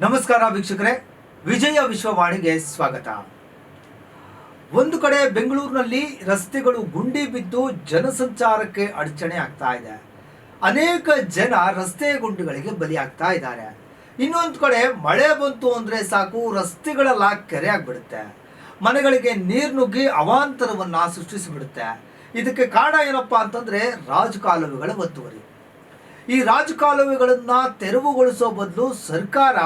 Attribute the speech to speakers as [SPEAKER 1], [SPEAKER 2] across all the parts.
[SPEAKER 1] ನಮಸ್ಕಾರ ವೀಕ್ಷಕರೇ, ವಿಜಯ ವಿಶ್ವವಾಣಿಗೆ ಸ್ವಾಗತ. ಒಂದು ಕಡೆ ಬೆಂಗಳೂರಿನಲ್ಲಿ ರಸ್ತೆಗಳು ಗುಂಡಿ ಬಿದ್ದು ಜನಸಂಚಾರಕ್ಕೆ ಅಡಚಣೆ ಆಗ್ತಾ ಇದೆ. ಅನೇಕ ಜನ ರಸ್ತೆ ಗುಂಡಿಗಳಿಗೆ ಬಲಿಯಾಗ್ತಾ ಇದ್ದಾರೆ. ಇನ್ನೊಂದು ಕಡೆ ಮಳೆ ಬಂತು ಅಂದ್ರೆ ಸಾಕು, ರಸ್ತೆಗಳೆಲ್ಲ ಕೆರೆ ಆಗ್ಬಿಡುತ್ತೆ. ಮನೆಗಳಿಗೆ ನೀರು ನುಗ್ಗಿ ಅವಾಂತರವನ್ನ ಸೃಷ್ಟಿಸಿಬಿಡುತ್ತೆ. ಇದಕ್ಕೆ ಕಾರಣ ಏನಪ್ಪಾ ಅಂತಂದ್ರೆ ರಾಜಕಾಲುವೆಗಳ ಒತ್ತುವರಿ. ಈ ರಾಜಕಾಲುವೆಗಳನ್ನು ತೆರವುಗೊಳಿಸೋ ಬದಲು ಸರ್ಕಾರ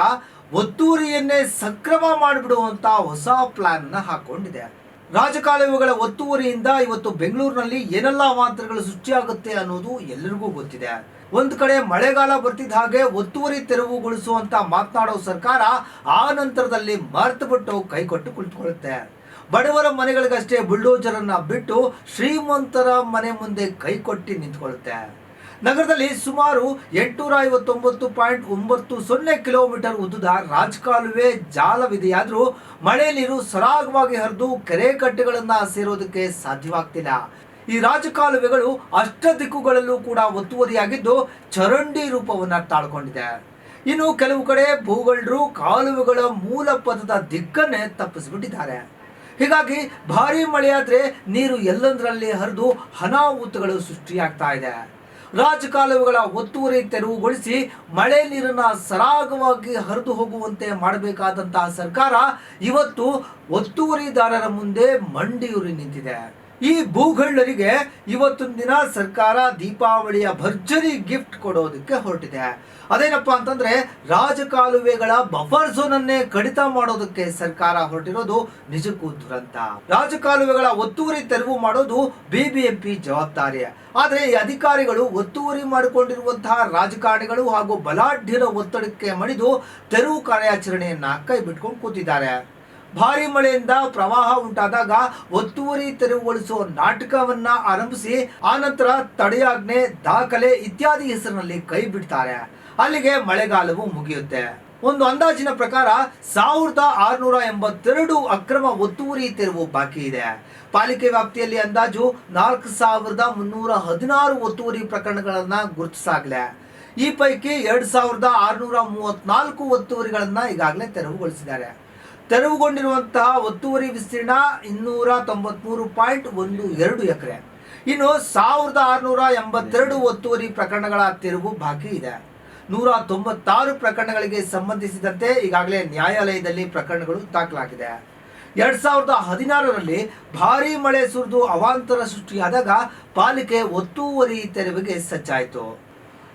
[SPEAKER 1] ಒತ್ತುವರಿಯನ್ನೇ ಸಕ್ರಮ ಮಾಡಿಬಿಡುವಂಥ ಹೊಸ ಪ್ಲಾನ್ನ ಹಾಕೊಂಡಿದೆ. ರಾಜಕಾಲುವೆಗಳ ಒತ್ತುವರಿಯಿಂದ ಇವತ್ತು ಬೆಂಗಳೂರಿನಲ್ಲಿ ಏನೆಲ್ಲ ಅವಾಂತರಗಳು ಸೃಷ್ಟಿಯಾಗುತ್ತೆ ಅನ್ನೋದು ಎಲ್ಲರಿಗೂ ಗೊತ್ತಿದೆ. ಒಂದು ಕಡೆ ಮಳೆಗಾಲ ಬರ್ತಿದ್ದ ಹಾಗೆ ಒತ್ತುವರಿ ತೆರವುಗೊಳಿಸುವಂತ ಮಾತನಾಡೋ ಸರ್ಕಾರ ಆ ನಂತರದಲ್ಲಿ ಮರೆತುಬಿಟ್ಟು ಕೈಕೊಟ್ಟು ಕುಳಿತುಕೊಳ್ಳುತ್ತೆ. ಬಡವರ ಮನೆಗಳಿಗಷ್ಟೇ ಬುಲ್ಡೋಜರನ್ನು ಬಿಟ್ಟು ಶ್ರೀಮಂತರ ಮನೆ ಮುಂದೆ ಕೈಕೊಟ್ಟು ನಿಂತ್ಕೊಳ್ಳುತ್ತೆ. ನಗರದಲ್ಲಿ ಸುಮಾರು ಎಂಟುನೂರ ಐವತ್ತೊಂಬತ್ತು ಪಾಯಿಂಟ್ ಒಂಬತ್ತು ಸೊನ್ನೆ ಕಿಲೋಮೀಟರ್ ಉದ್ದದ ರಾಜಕಾಲುವೆ ಜಾಲವಿದೆಯಾದರೂ ಮಳೆ ನೀರು ಸರಾಗವಾಗಿ ಹರಿದು ಕೆರೆ ಕಟ್ಟೆಗಳನ್ನ ಸೇರೋದಕ್ಕೆ ಸಾಧ್ಯವಾಗ್ತಿಲ್ಲ. ಈ ರಾಜಕಾಲುವೆಗಳು ಅಷ್ಟ ದಿಕ್ಕುಗಳಲ್ಲೂ ಕೂಡ ಒತ್ತುವರಿಯಾಗಿದ್ದು ಚರಂಡಿ ರೂಪವನ್ನ ತಾಳ್ಕೊಂಡಿದೆ. ಇನ್ನು ಕೆಲವು ಕಡೆ ಭೂಗಳರು ಕಾಲುವೆಗಳ ಮೂಲ ಪದದ ದಿಕ್ಕನ್ನೇ ತಪ್ಪಿಸಿಬಿಟ್ಟಿದ್ದಾರೆ. ಹೀಗಾಗಿ ಭಾರಿ ಮಳೆಯಾದ್ರೆ ನೀರು ಎಲ್ಲಂದರಲ್ಲಿ ಹರಿದು ಅನಾಹುತಗಳು ಸೃಷ್ಟಿಯಾಗ್ತಾ ಇದೆ. ರಾಜಕಾಲುವೆಗಳ ಒತ್ತುವರಿ ತೆರವುಗೊಳಿಸಿ ಮಳೆ ನೀರನ್ನು ಸರಾಗವಾಗಿ ಹರಿದು ಹೋಗುವಂತೆ ಮಾಡಬೇಕಾದಂತಹ ಸರ್ಕಾರ ಇವತ್ತು ಒತ್ತುವರಿದಾರರ ಮುಂದೆ ಮಂಡಿಯೂರಿ ನಿಂತಿದೆ. ಈ ಭೂಗಳ್ಳರಿಗೆ ಇವತ್ತಿನ ದಿನ ಸರ್ಕಾರ ದೀಪಾವಳಿಯ ಭರ್ಜರಿ ಗಿಫ್ಟ್ ಕೊಡೋದಕ್ಕೆ ಹೊರಟಿದೆ. ಅದೇನಪ್ಪ ಅಂತಂದ್ರೆ ರಾಜಕಾಲುವೆಗಳ ಬಫರ್ ಝೋನ್ ಅನ್ನೇ ಕಡಿತ ಮಾಡೋದಕ್ಕೆ ಸರ್ಕಾರ ಹೊರಟಿರೋದು ನಿಜಕ್ಕೂ ದುರಂತ. ರಾಜಕಾಲುವೆಗಳ ಒತ್ತುವರಿ ತೆರವು ಮಾಡೋದು ಬಿಬಿಎಂಪಿ ಜವಾಬ್ದಾರಿ. ಆದರೆ ಈ ಅಧಿಕಾರಿಗಳು ಒತ್ತುವರಿ ಮಾಡಿಕೊಂಡಿರುವಂತಹ ರಾಜಕಾರಣಿಗಳು ಹಾಗೂ ಬಲಾಢ್ಯರ ಒತ್ತಡಕ್ಕೆ ಮಣಿದು ತೆರವು ಕಾರ್ಯಾಚರಣೆಯನ್ನ ಕೈ ಬಿಟ್ಕೊಂಡು ಕೂತಿದ್ದಾರೆ. ಭಾರಿ ಮಳೆಯಿಂದ ಪ್ರವಾಹ ಉಂಟಾದಾಗ ಒತ್ತುವರಿ ತೆರವುಗೊಳಿಸುವ ನಾಟಕವನ್ನ ಆರಂಭಿಸಿ, ಆನಂತರ ತಡೆಯಾಜ್ಞೆ, ದಾಖಲೆ ಇತ್ಯಾದಿ ಹೆಸರಿನಲ್ಲಿ ಕೈ ಬಿಡ್ತಾರೆ. ಅಲ್ಲಿಗೆ ಮಳೆಗಾಲವು ಮುಗಿಯುತ್ತೆ. ಒಂದು ಅಂದಾಜಿನ ಪ್ರಕಾರ ಸಾವಿರದ ಆರುನೂರ ಎಂಬತ್ತೆರಡು ಅಕ್ರಮ ಒತ್ತುವರಿ ತೆರವು ಬಾಕಿ ಇದೆ. ಪಾಲಿಕೆ ವ್ಯಾಪ್ತಿಯಲ್ಲಿ ಅಂದಾಜು ನಾಲ್ಕು ಸಾವಿರದ ಮುನ್ನೂರ ಹದಿನಾರು ಒತ್ತುವರಿ ಪ್ರಕರಣಗಳನ್ನ ಗುರುತಿಸಾಗಲೇ. ಈ ಪೈಕಿ ಎರಡ್ ಸಾವಿರದ ಆರುನೂರ ಮೂವತ್ನಾಲ್ಕು ಒತ್ತುವರಿಗಳನ್ನ ಈಗಾಗಲೇ ತೆರವುಗೊಳಿಸಿದ್ದಾರೆ. ತೆರವುಗೊಂಡಿರುವಂತಹ ಒತ್ತುವರಿ ವಿಸ್ತೀರ್ಣ ಇನ್ನೂರ ತೊಂಬತ್ಮೂರು ಪಾಯಿಂಟ್ ಒಂದು ಎರಡು ಎಕರೆ. ಇನ್ನು ಸಾವಿರದ ಆರುನೂರ ಎಂಬತ್ತೆರಡು ಒತ್ತುವರಿ ಪ್ರಕರಣಗಳ ತೆರವು ಬಾಕಿ ಇದೆ. ನೂರ ತೊಂಬತ್ತಾರು ಪ್ರಕರಣಗಳಿಗೆ ಸಂಬಂಧಿಸಿದಂತೆ ಈಗಾಗಲೇ ನ್ಯಾಯಾಲಯದಲ್ಲಿ ಪ್ರಕರಣಗಳು ದಾಖಲಾಗಿದೆ. ಎರಡ್ ಸಾವಿರದ ಹದಿನಾರರಲ್ಲಿ ಭಾರೀ ಮಳೆ ಸುರಿದು ಅವಾಂತರ ಸೃಷ್ಟಿಯಾದಾಗ ಪಾಲಿಕೆ ಒತ್ತುವರಿ ತೆರವಿಗೆ ಸಜ್ಜಾಯಿತು.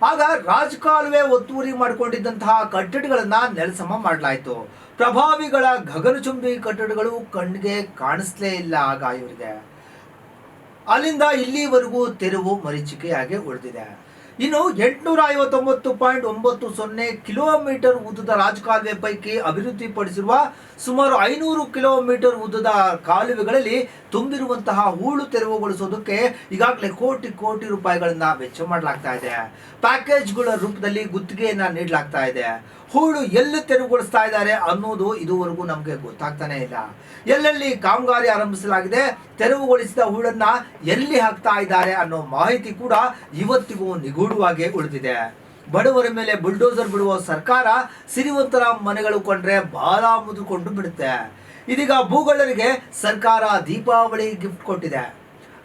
[SPEAKER 1] ಆಗ ರಾಜಕಾಲುವೆ ಒತ್ತುವರಿ ಮಾಡಿಕೊಂಡಿದ್ದಂತಹ ಕಟ್ಟಡಗಳನ್ನು ನೆಲಸಮ ಮಾಡಲಾಯಿತು. ಪ್ರಭಾವಿಗಳ ಗಗನಚುಂಬಿ ಕಟ್ಟಡಗಳು ಕಣ್ಣಿಗೆ ಕಾಣಿಸ್ಲೇ ಇಲ್ಲ ಆಗ ಇವರಿಗೆ. ಅಲ್ಲಿಂದ ಇಲ್ಲಿವರೆಗೂ ತೆರವು ಮರೀಚಿಕೆಯಾಗಿ ಉಳಿದಿದೆ. ಇನ್ನು ಎಂಟುನೂರ ಐವತ್ತೊಂಬತ್ತು ಪಾಯಿಂಟ್ ಒಂಬತ್ತು ಸೊನ್ನೆ ಕಿಲೋಮೀಟರ್ ಉದ್ದದ ರಾಜಕಾಲುವೆ ಪೈಕಿ ಅಭಿವೃದ್ಧಿಪಡಿಸಿರುವ ಸುಮಾರು ಐನೂರು ಕಿಲೋಮೀಟರ್ ಉದ್ದದ ಕಾಲುವೆಗಳಲ್ಲಿ ತುಂಬಿರುವಂತಹ ಹೂಳು ತೆರವುಗೊಳಿಸೋದಕ್ಕೆ ಈಗಾಗಲೇ ಕೋಟಿ ಕೋಟಿ ರೂಪಾಯಿಗಳನ್ನ ವೆಚ್ಚ ಮಾಡಲಾಗ್ತಾ ಇದೆ. ಪ್ಯಾಕೇಜ್ಗಳ ರೂಪದಲ್ಲಿ ಗುತ್ತಿಗೆಯನ್ನ ನೀಡಲಾಗ್ತಾ ಇದೆ. ಹೂಳು ಎಲ್ಲಿ ತೆರವುಗೊಳಿಸ್ತಾ ಇದ್ದಾರೆ ಅನ್ನೋದು ಇದುವರೆಗೂ ನಮಗೆ ಗೊತ್ತಾಗ್ತಾನೆ ಇಲ್ಲ. ಎಲ್ಲೆಲ್ಲಿ ಕಾಮಗಾರಿ ಆರಂಭಿಸಲಾಗಿದೆ, ತೆರವುಗೊಳಿಸಿದ ಹೂಳನ್ನ ಎಲ್ಲಿ ಹಾಕ್ತಾ ಇದ್ದಾರೆ ಅನ್ನೋ ಮಾಹಿತಿ ಕೂಡ ಇವತ್ತಿಗೂ ನಿಗೂಢವಾಗಿ ಉಳಿದಿದೆ. ಬಡವರ ಮೇಲೆ ಬುಲ್ಡೋಸರ್ ಬಿಡುವ ಸರ್ಕಾರ ಸಿರಿವಂತರ ಮನೆಗಳು ಕೊಂಡ್ರೆ ಬಾಲ ಮುದುಕೊಂಡು ಬಿಡುತ್ತೆ. ಇದೀಗ ಭೂಗಳರಿಗೆ ಸರ್ಕಾರ ದೀಪಾವಳಿ ಗಿಫ್ಟ್ ಕೊಟ್ಟಿದೆ.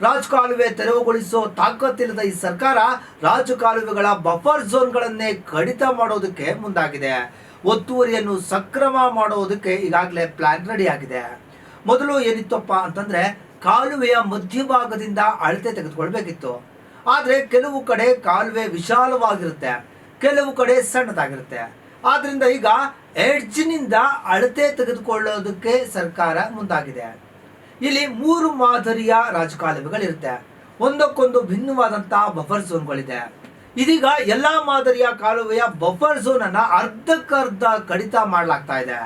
[SPEAKER 1] ರಾಜಕಾಲುವೆ ತೆರವುಗೊಳಿಸೋ ತಾಕತ್ತಿಲ್ಲದ ಈ ಸರ್ಕಾರ ರಾಜಕಾಲುವೆಗಳ ಬಫರ್ ಝೋನ್ಗಳನ್ನೇ ಕಡಿತ ಮಾಡೋದಕ್ಕೆ ಮುಂದಾಗಿದೆ. ಒತ್ತುವರಿಯನ್ನು ಸಕ್ರಮ ಮಾಡೋದಕ್ಕೆ ಈಗಾಗಲೇ ಪ್ಲಾನ್ ರೆಡಿ ಆಗಿದೆ. ಮೊದಲು ಏನಿತ್ತಪ್ಪ ಅಂತಂದ್ರೆ ಕಾಲುವೆಯ ಮಧ್ಯಭಾಗದಿಂದ ಅಳತೆ ತೆಗೆದುಕೊಳ್ಬೇಕಿತ್ತು. ಆದ್ರೆ ಕೆಲವು ಕಡೆ ಕಾಲುವೆ ವಿಶಾಲವಾಗಿರುತ್ತೆ, ಕೆಲವು ಕಡೆ ಸಣ್ಣದಾಗಿರುತ್ತೆ. ಆದ್ರಿಂದ ಈಗ ಎಡ್ಜಿನಿಂದ ಅಳತೆ ತೆಗೆದುಕೊಳ್ಳೋದಕ್ಕೆ ಸರ್ಕಾರ ಮುಂದಾಗಿದೆ. ಇಲ್ಲಿ ಮೂರು ಮಾದರಿಯ ರಾಜಕಾಲುವೆಗಳಿರುತ್ತೆ. ಒಂದಕ್ಕೊಂದು ಭಿನ್ನವಾದಂತಹ ಬಫರ್ ಝೋನ್ಗಳಿದೆ ಇದೀಗ ಎಲ್ಲ ಮಾದರಿಯ ಕಾಲುವೆಯ ಬಫರ್ ಝೋನ್ ಅನ್ನ ಅರ್ಧಕ್ಕರ್ಧ ಕಡಿತ ಮಾಡಲಾಗ್ತಾ ಇದೆ.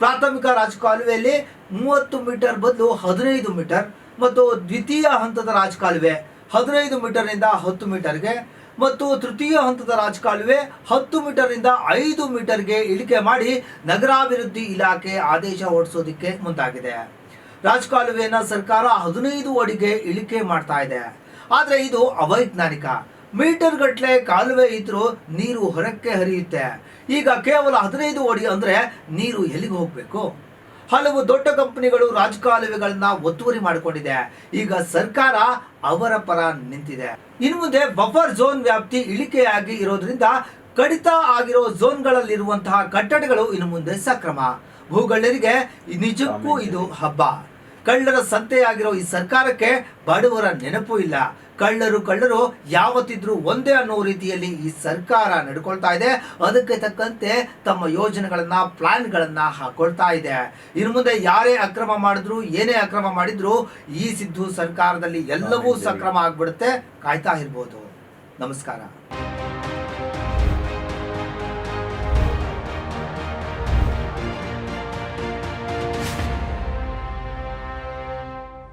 [SPEAKER 1] ಪ್ರಾಥಮಿಕ ರಾಜಕಾಲುವೆಯಲ್ಲಿ ಮೂವತ್ತು ಮೀಟರ್ ಬದಲು ಹದಿನೈದು ಮೀಟರ್ ಮತ್ತು ದ್ವಿತೀಯ ಹಂತದ ರಾಜಕಾಲುವೆ ಹದಿನೈದು ಮೀಟರ್ನಿಂದ ಹತ್ತು ಮೀಟರ್ಗೆ ಮತ್ತು ತೃತೀಯ ಹಂತದ ರಾಜಕಾಲುವೆ ಹತ್ತು ಮೀಟರ್ನಿಂದ ಐದು ಮೀಟರ್ಗೆ ಇಳಿಕೆ ಮಾಡಿ ನಗರಾಭಿವೃದ್ಧಿ ಇಲಾಖೆ ಆದೇಶ ಹೊರಡಿಸೋದಕ್ಕೆ ಮುಂದಾಗಿದೆ. ರಾಜಕಾಲುವೆಯನ್ನ ಸರ್ಕಾರ ಹದಿನೈದು ಅಡಿಗೆ ಇಳಿಕೆ ಮಾಡ್ತಾ ಇದೆ. ಆದ್ರೆ ಇದು ಅವೈಜ್ಞಾನಿಕ. ಮೀಟರ್ ಗಟ್ಟಲೆ ಕಾಲುವೆ ಇದ್ರೂ ನೀರು ಹೊರಕ್ಕೆ ಹರಿಯುತ್ತೆ. ಈಗ ಕೇವಲ ಹದಿನೈದು ಅಡಿ ಅಂದ್ರೆ ನೀರು ಎಲ್ಲಿಗೆ ಹೋಗಬೇಕು? ಹಲವು ದೊಡ್ಡ ಕಂಪನಿಗಳು ರಾಜಕಾಲುವೆಗಳನ್ನ ಒತ್ತುವರಿ ಮಾಡಿಕೊಂಡಿದೆ. ಈಗ ಸರ್ಕಾರ ಅವರ ಪರ ನಿಂತಿದೆ. ಇನ್ನು ಮುಂದೆ ಬಫರ್ ಝೋನ್ ವ್ಯಾಪ್ತಿ ಇಳಿಕೆಯಾಗಿ ಇರೋದ್ರಿಂದ ಕಡಿತ ಆಗಿರೋ ಝೋನ್ಗಳಲ್ಲಿರುವಂತಹ ಕಟ್ಟಡಗಳು ಇನ್ನು ಮುಂದೆ ಸಕ್ರಮ. ಭೂಗಳ್ಳರಿಗೆ ನಿಜಕ್ಕೂ ಇದು ಹಬ್ಬ. ಕಳ್ಳರ ಸಂತೆಯಾಗಿರೋ ಈ ಸರ್ಕಾರಕ್ಕೆ ಬಡವರ ನೆನಪು ಇಲ್ಲ. ಕಳ್ಳರು ಕಳ್ಳರು ಯಾವತ್ತಿದ್ರೂ ಒಂದೇ ಅನ್ನೋ ರೀತಿಯಲ್ಲಿ ಈ ಸರ್ಕಾರ ನಡ್ಕೊಳ್ತಾ ಇದೆ. ಅದಕ್ಕೆ ತಕ್ಕಂತೆ ತಮ್ಮ ಯೋಜನೆಗಳನ್ನ ಪ್ಲಾನ್ಗಳನ್ನ ಹಾಕೊಳ್ತಾ ಇದೆ. ಇನ್ನು ಮುಂದೆ ಯಾರೇ ಅಕ್ರಮ ಮಾಡಿದ್ರು ಏನೇ ಅಕ್ರಮ ಮಾಡಿದ್ರು ಈ ಸಿದ್ದು ಸರ್ಕಾರದಲ್ಲಿ ಎಲ್ಲವೂ ಸಕ್ರಮ ಆಗ್ಬಿಡುತ್ತೆ. ಕಾಯ್ತಾ ಇರ್ಬೋದು. ನಮಸ್ಕಾರ.